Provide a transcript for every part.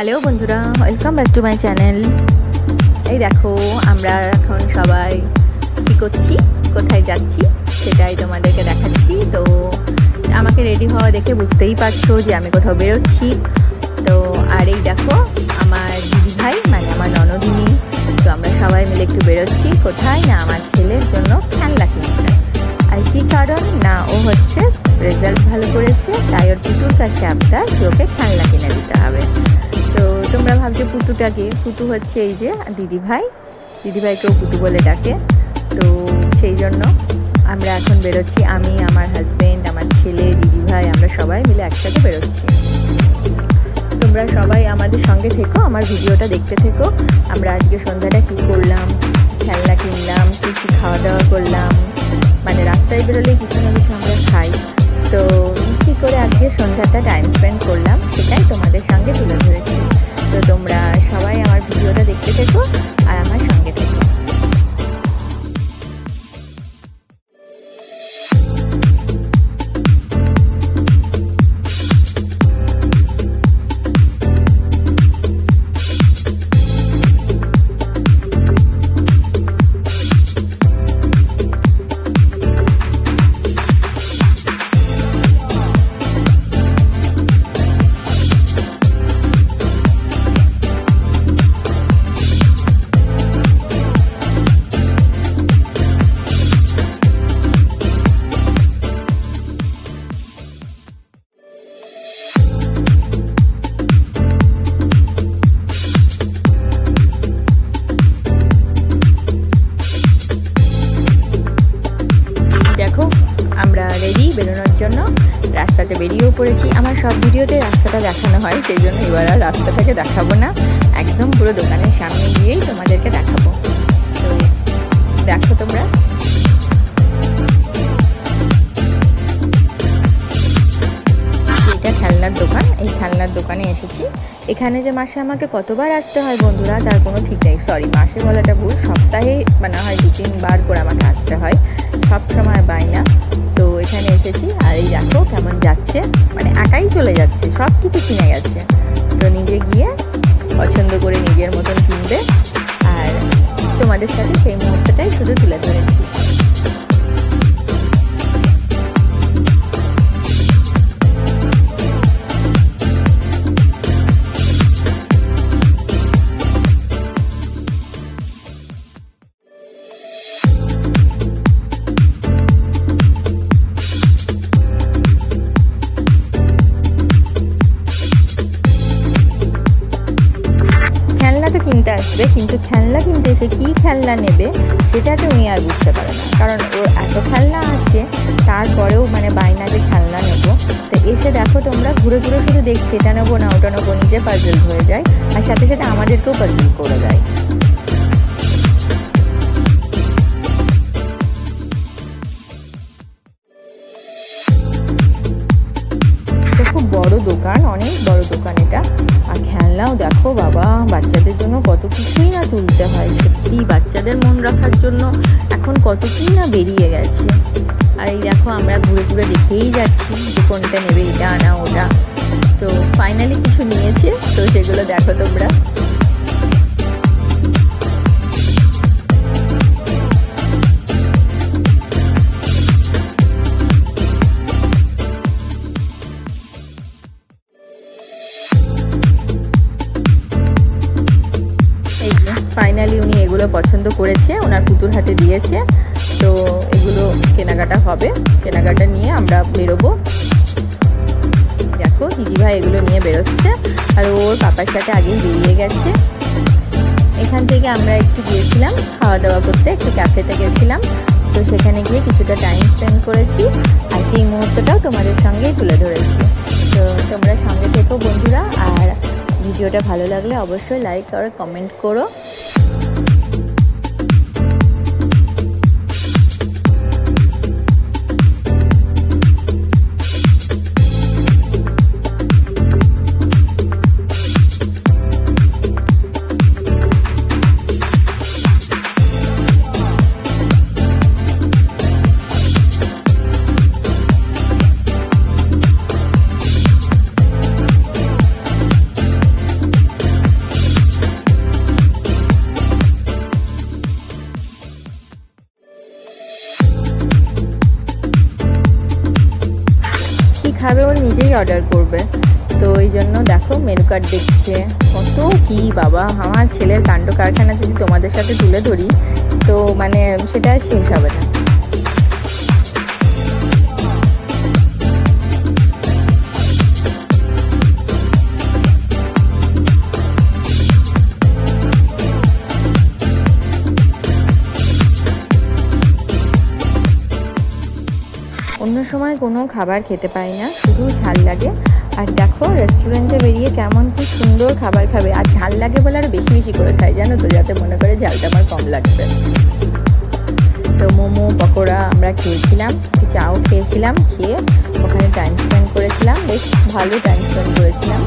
Hello বন্ধুরা welcome back to my channel এই দেখো, আমরা এখন সবাই কী করছি, কোথায় যাচ্ছি সেটাই তোমাদেরকে দেখাচ্ছি। তো আমাকে রেডি হওয়া দেখে বুঝতেই পারছ যে আমি কোথাও বেরোচ্ছি। তো আর এই দেখো, আমার দিদি ভাই মানে আমার ননদিনী, তো আমরা সবাই মিলে একটু বেরোচ্ছি। কোথায়? না, আমার ছেলের জন্য খেলনা কিনতে। আর কী কারণ? না, ও হচ্ছে রেজাল্ট ভালো করেছে, তাই ওর পুতুর কাছে যে ওকে খেলনা কিনে দিতে হবে। তোমরা ভাবছ পুতুটাকে? পুতু হচ্ছে এই যে দিদি ভাই দিদি ভাইকেও পুতু বলে ডাকে। তো সেই জন্য আমরা এখন বেরোচ্ছি। আমি, আমার হাজব্যান্ড আমার ছেলে দিদি ভাই আমরা সবাই মিলে একসাথে বেরোচ্ছি। তোমরা সবাই আমাদের সঙ্গে থেকো, আমার ভিডিওটা দেখতে থেকো। আমরা আজকে সন্ধ্যাটা কী করলাম, খেলনা কিনলাম, কী কী খাওয়া দাওয়া করলাম মানে রাস্তায় বেরোলে কিছু না কিছু আমরা খাই। তো কী করে আজকে সন্ধ্যাটা টাইম স্পেন্ড করলাম, সেটাই তোমাদের সঙ্গে তুলে ধরেছি। তো তোমরা সবাই আমার ভিডিওটা দেখতে থেকো। আমরা রেডি বেরোনোর জন্য রাস্তাতে বেরিয়েও পড়েছি। আমার সব ভিডিওতে রাস্তাটা দেখানো হয়, সেই জন্য এবার আর রাস্তাটাকে দেখাবো না। একদম পুরো দোকানের সামনে গিয়েই তোমাদেরকে দেখাবো। তো দেখো তোমরা। এটা খেলনার দোকান, এই খেলনার দোকানে এসেছি। এখানে যে মাসে আমাকে কতবার আসতে হয় বন্ধুরা, তার কোনো ঠিক নেই। সরি মাসে বলাটা ভুল। সপ্তাহে মানে হয় দু তিনবার করে আমাকে আসতে হয়। সব সময় বাইনা তো এখানে এসেছি আর এই দেখো কেমন যাচ্ছে। মানে একাই চলে যাচ্ছে সব কিছু কিনে গেছে। তো নিজে গিয়ে পছন্দ করে নিজের মতন কিনবে। আর তোমাদের সাথে সেই মুহূর্তটাই শুধু তুলে ধরেছি। আসবে কিন্তু খেলনা কিনতে এসে কী খেলনা নেবে সেটা তো উনি আর বুঝতে পারে না। কারণ ওর এত খেলনা আছে, তারপরেও মানে বাইনা যে খেলনা নেব, তো এসে দেখো তোমরা ঘুরে ঘুরে শুধু দেখছি, এটা নেব না, ওটা নেব, নিজে পাজল হয়ে যায়, আর সাথে সাথে আমাদেরকেও পাজল করে দেয়। খুব বড় দোকান, অনেক বড় দোকান এটা, আর দেখো বাবা, বাচ্চাদের জন্য কত কিছুই না তুলতে হয়। সত্যি, বাচ্চাদের মন রাখার জন্য এখন কত কি না বেরিয়ে গেছে। আর এই দেখো, আমরা ঘুরে ঘুরে দেখেই যাচ্ছি যে কোনটা নেবে, এটা আনা ওটা। তো ফাইনালি কিছু নিয়েছে, তো সেগুলো দেখো তোমরা। ফাইনালি উনি এগুলো পছন্দ করেছে, ওনার পুতুর হাতে দিয়েছে। তো এগুলো কেনাকাটা হবে। কেনাকাটা নিয়ে আমরা বেরোবো। দেখো দিদিভাই এগুলো নিয়ে বেরোচ্ছে। আর ওর পাপার সাথে আগেই বেরিয়ে গেছে। এখান থেকে আমরা একটু গিয়েছিলাম খাওয়া দাওয়া করতে, একটু ক্যাফেতে গেছিলাম। তো সেখানে গিয়ে কিছুটা টাইম স্পেন্ড করেছি। আর সেই মুহূর্তটাও তোমাদের সঙ্গেই তুলে ধরেছি। তো তোমরা সঙ্গে থেকো বন্ধুরা, আর ভিডিওটা ভালো লাগলে অবশ্যই লাইক আর কমেন্ট করো। অর্ডার করবে? তো এই জন্য দেখো মেনু কার্ড দেখছে। কত কি বাবা, আমার ছেলের কাণ্ড কারখানা যদি তোমাদের সাথে তুলে ধরি, তো মানে সেটা শেষ হবে না। কোনো খাবার খেতে পাই না, শুধু ঝাল লাগে। আর দেখো রেস্টুরেন্টে বেরিয়ে কেমন কি সুন্দর খাবার খাবে। আর ঝাল লাগে বলে আরও বেশি বেশি করে খাই জানো তো? যাতে মনে করে ঝালটা আমার কম লাগবে। তো মোমো, পকোড়া আমরা খেয়েছিলাম চাও খেয়েছিলাম, খেয়ে ওখানে টাইম স্পেন্ড করেছিলাম। বেশ ভালো টাইম স্পেন্ড করেছিলাম।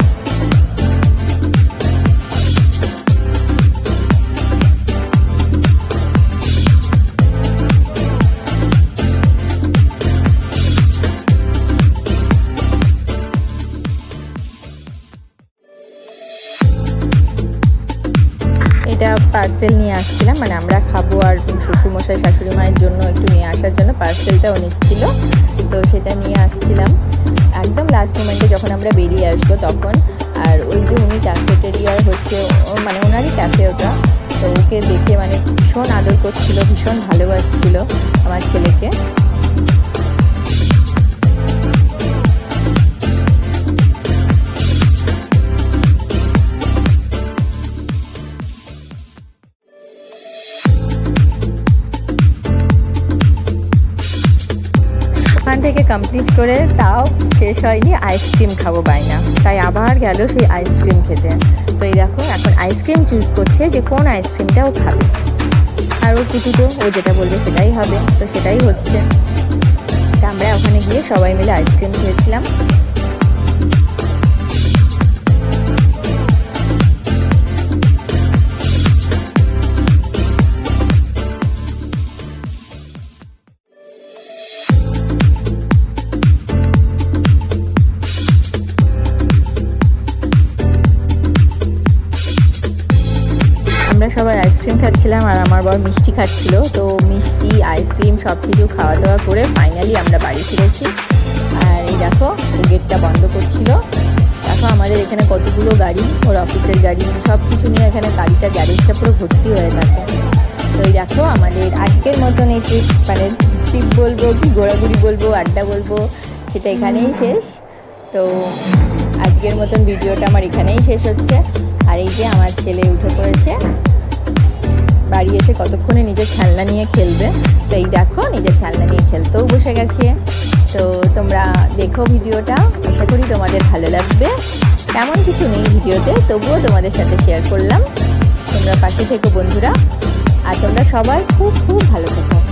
পার্সেল নিয়ে আসছিলাম মানে আমরা খাব আর শ্বশুরমশাই, শাশুড়ি মায়ের জন্য একটু নিয়ে আসার জন্য পার্সেলটাও নিচ্ছিল। তো সেটা নিয়ে আসছিলাম। একদম লাস্ট মোমেন্টে যখন আমরা বেরিয়ে আসব তখন, আর ওই যে উনি ক্যাফেটেরিয়ার হচ্ছে মানে ওনারই ক্যাফে ওটা। তো ওকে দেখে মানে ভীষণ আদর করছিল, ভীষণ ভালোবাসছিল আমার ছেলেকে। কমপ্লিট করে তাও শেষ হয়নি আইসক্রিম খাব বাইনা তাই আবার গেল সেই আইসক্রিম খেতে। তো এই দেখো, এখন আইসক্রিম চুজ করছে যে কোন আইসক্রিমটা ও খাবে। আর কিছু তো, ও যেটা বলবে সেটাই হবে। তো সেটাই হচ্ছে। আমরা ওখানে গিয়ে সবাই মিলে আইসক্রিম খেয়েছিলাম। আইসক্রিম খাচ্ছিলাম আর আমার বর মিষ্টি খাচ্ছিল। তো মিষ্টি, আইসক্রিম সব কিছু খাওয়া দাওয়া করে ফাইনালি আমরা বাড়ি ফিরেছি। আর এই দেখো, গেটটা বন্ধ করছিল। দেখো আমাদের এখানে কতগুলো গাড়ি, ওর অফিসের গাড়ি সব কিছু নিয়ে এখানে গাড়িটা গ্যারেজটা পুরো ভর্তি হয়ে থাকে তো এই দেখো, আমাদের আজকের মতন এই ট্রিপ মানে ট্রিপ বলব কি, ঘোরাঘুরি বলব, আড্ডা বলব, সেটা এখানেই শেষ। তো আজকের মতন ভিডিওটা আমার এখানেই শেষ হচ্ছে। আর এই যে আমার ছেলে উঠে পড়েছে বাড়ি এসে কতক্ষণে নিজের খেলনা নিয়ে খেলবে। তো এই দেখো, নিজের খেলনা নিয়ে খেলতেও বসে গেছে। তো তোমরা দেখো ভিডিওটা, আশা করি তোমাদের ভালো লাগবে। তেমন কিছু নেই ভিডিওতে, তবুও তোমাদের সাথে শেয়ার করলাম। তোমরা পাশে থেকো বন্ধুরা। আর তোমরা সবাই খুব খুব ভালো থেকো।